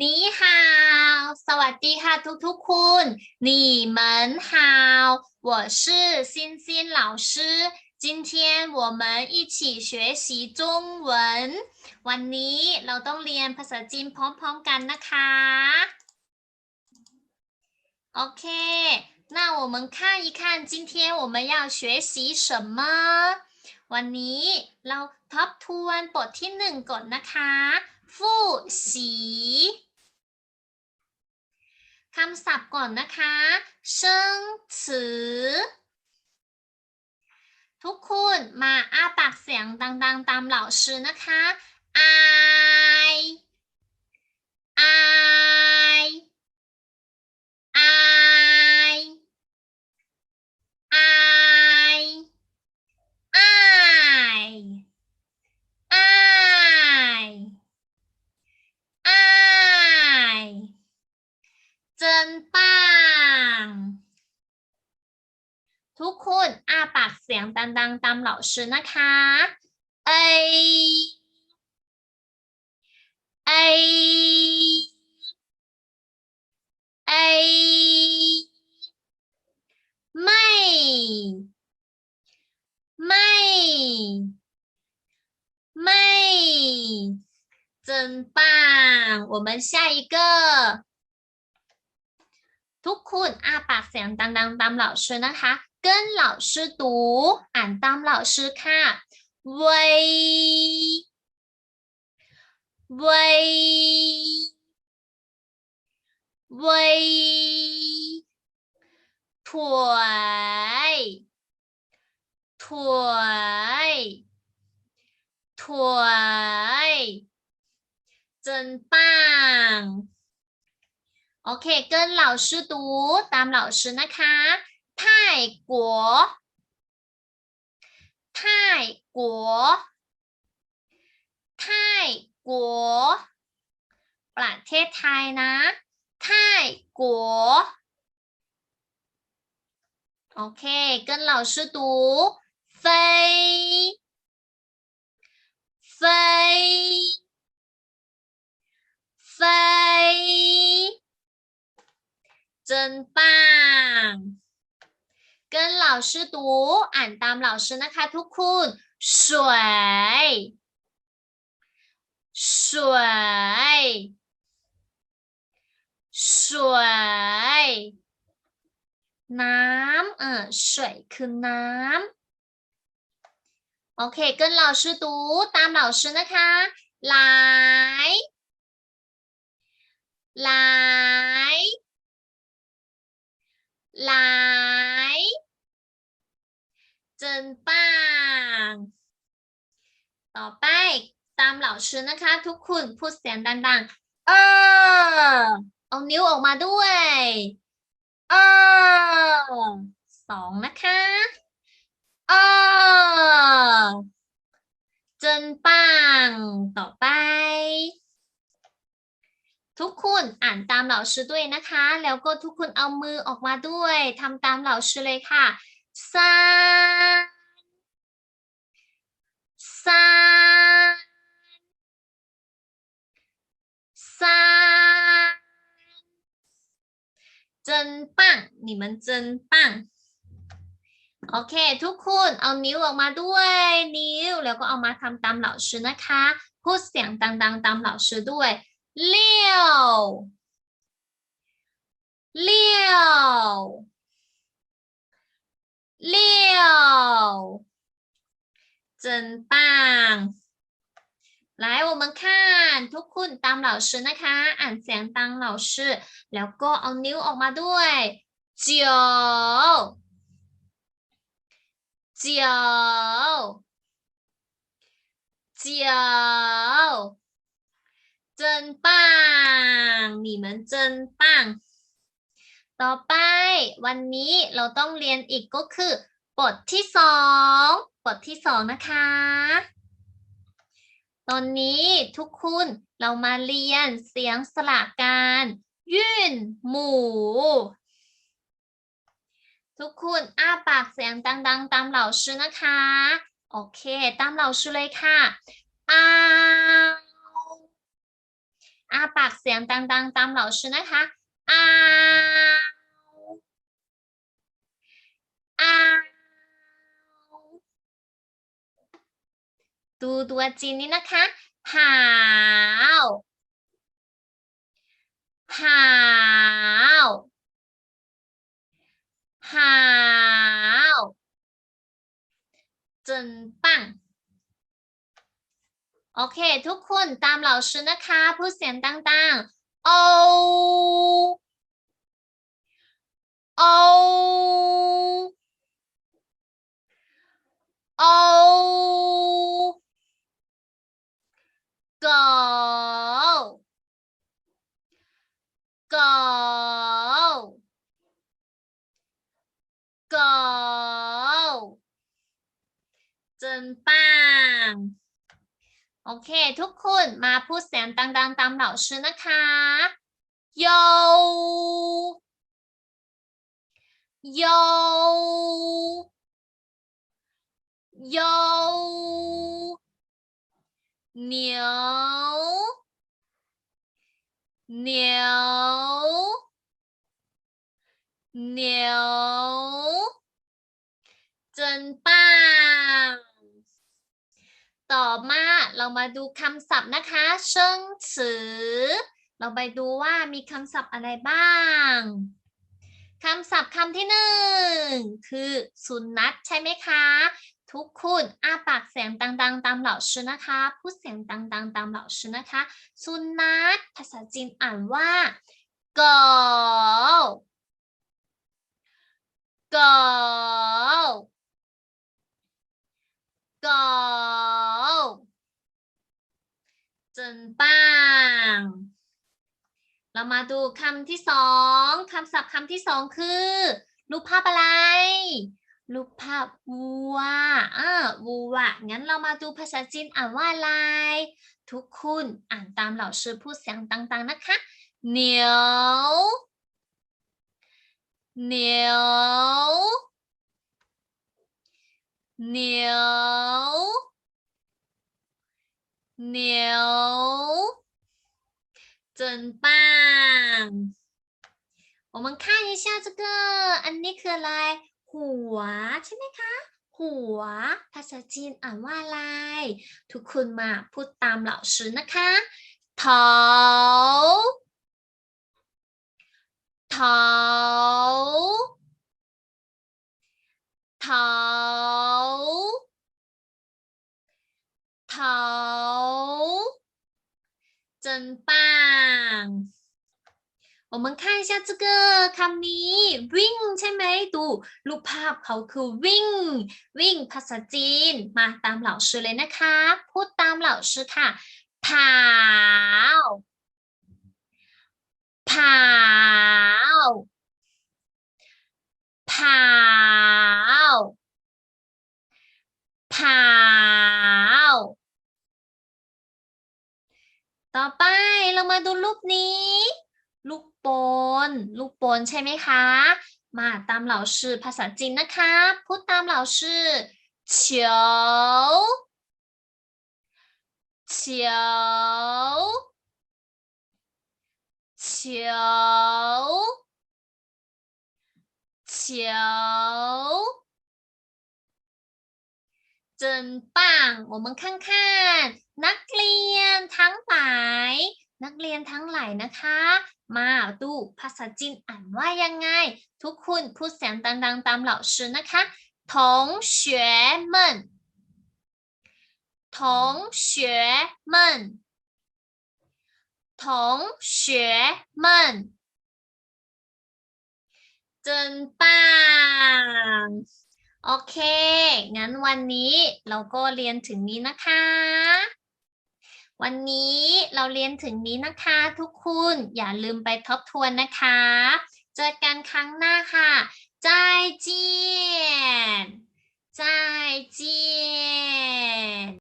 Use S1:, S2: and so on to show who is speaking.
S1: นี่ฮาวสวัสดีค่ะทุกทุกๆคุณ你们好我是欣欣老师今天我们一起学习中文วันนี้เราต้องเรียนภาษาจีนพร้อมๆกันนะคะ OK，那我们看一看今天我们要学习什么วันนี้เราทบทวนบทที่หนึ่งก่อนนะคะฟู่สี คำศัพท์ก่อนนะคะเชิงฉือทุกคนมาอ้าปากเสียงดัง ๆ ตามเหล่าชื่อนะคะไอไอไอไอ I I I 真棒ทุกคนอ้า ปากเสียงดังๆ ตามเหล่าชื่อนะคะ A A A ไม่ ไม่ ไม่ 真棒我们下一个ทุกคนอ้าปากเสียงดังๆ ตามเหล่าชื่อนะคะ 跟老师读อ่านตามเหล่าชื่อค่ะ喂喂喂腿腿腿真棒โอเค跟老师读ตามเหล่าชื่อนะคะ 泰国泰国泰国ประเทศไทยนะ泰国โอเค跟老师读飞飞飞真棒 跟老师读อ่านตามเหล่าชื่อนะคะทุกคน水水水น้ำเออ水คือน้ำโอเค跟老师读ตามเหล่าชื่อนะคะ来来来 ินปังต่อไปตามเหล่าชื่อนะคะ ทุกคนพูดเสียงดังๆ เออ เอานิ้วออกมาด้วย เออสองนะคะ เออจนปังต่อไป ทุกคุณอ่านตามเหล่าชื่อด้วยนะคะ แล้วก็ทุกคุณเอามือออกมาด้วยทำตามเหล่าชื่อเลยค่ะสา 你们真棒โอเค ทุกคนเอานิ้วออกมาด้วย นิ้วแล้วก็เอามาทำตามเหล่าชื่อนะคะ พูดเสียงดังๆ ตามเหล่าชื่อด้วยเลี้ยวเลี้ยวเลี้ยว真棒来我们看ทุกคนตามเหล่าชื่อนะคะ อ่านเสียงตามเหล่าชื่อ แล้วก็เอานิ้วออกมาด้วย เจียวเจียวเจียว真棒你们真棒ต่อไป วันนี้เราต้องเรียนอีกก็คือ บทที่สองบทที่สองนะคะ ตอนนี้ทุกคนเรามาเรียนเสียงสละการยื่นหมู ทุกคนอ้าปากเสียงดังๆ ตามเหล่าชื่อนะคะ โอเค ตามเหล่าชื่อเลยค่ะอ้าอ้าปากเสียงดังๆ ตาม老师นะคะอ้าอ้าดูตัวจีนนี้นะคะหาวหาว how จึงปัโอเค ทุกคนตาม老师นะคะพูดเสียงต่างๆ โอ โอ โอ狗狗。Go go 真棒โอเค ทุกคนมาพูดเสียงดังๆตามเหล่าชื่อนะคะโยโยโยเหนียวเหนียวเหนียว 真棒ต่อมาเรามาดูคำศัพท์นะคะเชิงฉือ เราไปดูว่ามีคำศัพท์อะไรบ้างคำศัพท์คำที่หนึ่งคือสุนัขใช่ไหมคะ ทุกคนอ้าปากเสียงดังๆตามเหล่าชื่อนะคะพูดเสียงดังๆตามเหล่าชื่อนะคะสุนัขภาษาจีนอ่านว่า go จนปัง เรามาดูคำที่สองคำศัพท์คำที่สองคือ รูปภาพอะไร รูปภาพวัวอ่าวัวงั้นเรามาดูภาษาจีนอ่านว่าอะไร ทุกคุณอ่านตามเหล่าชื่อผู้เสียงต่างๆนะคะเหนียวเหนียว เหนียวเหนียว真棒我们看一下这个อันนี้คืออะไร หัว ใช่ไหมคะ หัว ภาษาจีนอ่านว่าอะไร ทุกคนมาพูดตามเหล่าชื่อนะคะเท้า 真棒我们看一下这个คำนี้ วิ่งใช่ไหมดูรูปภาพเขาคือวิ่ง วิ่งภาษาจีน มาตามเหล่าชื่อเลยนะคะ พูดตามเหล่าชื่อค่ะผาวผาวผาวผาว ต่อไปเรามาดูรูปนี้ ลูกโปนลูกโปนใช่ไหมคะ มาตามเหล่าชื่อภาษาจีนนะคะ พูดตามเหล่าชื่อเฉียวเฉียวเฉียวเฉียว 真棒我们看看นักเรียนทั้งหลาย นักเรียนทั้งหลายนะคะ มาดูภาษาจีนอ่านว่ายังไง ทุกคนพูดเสียงดังๆ ตามเหล่าชื่อนะคะ同学们同学们同学们真棒 โอเค งั้นวันนี้เราก็เรียนถึงนี้นะคะ วันนี้เราเรียนถึงนี้นะคะ ทุกคุณอย่าลืมไปทบทวนนะคะ เจอกันครั้งหน้าค่ะ再见再见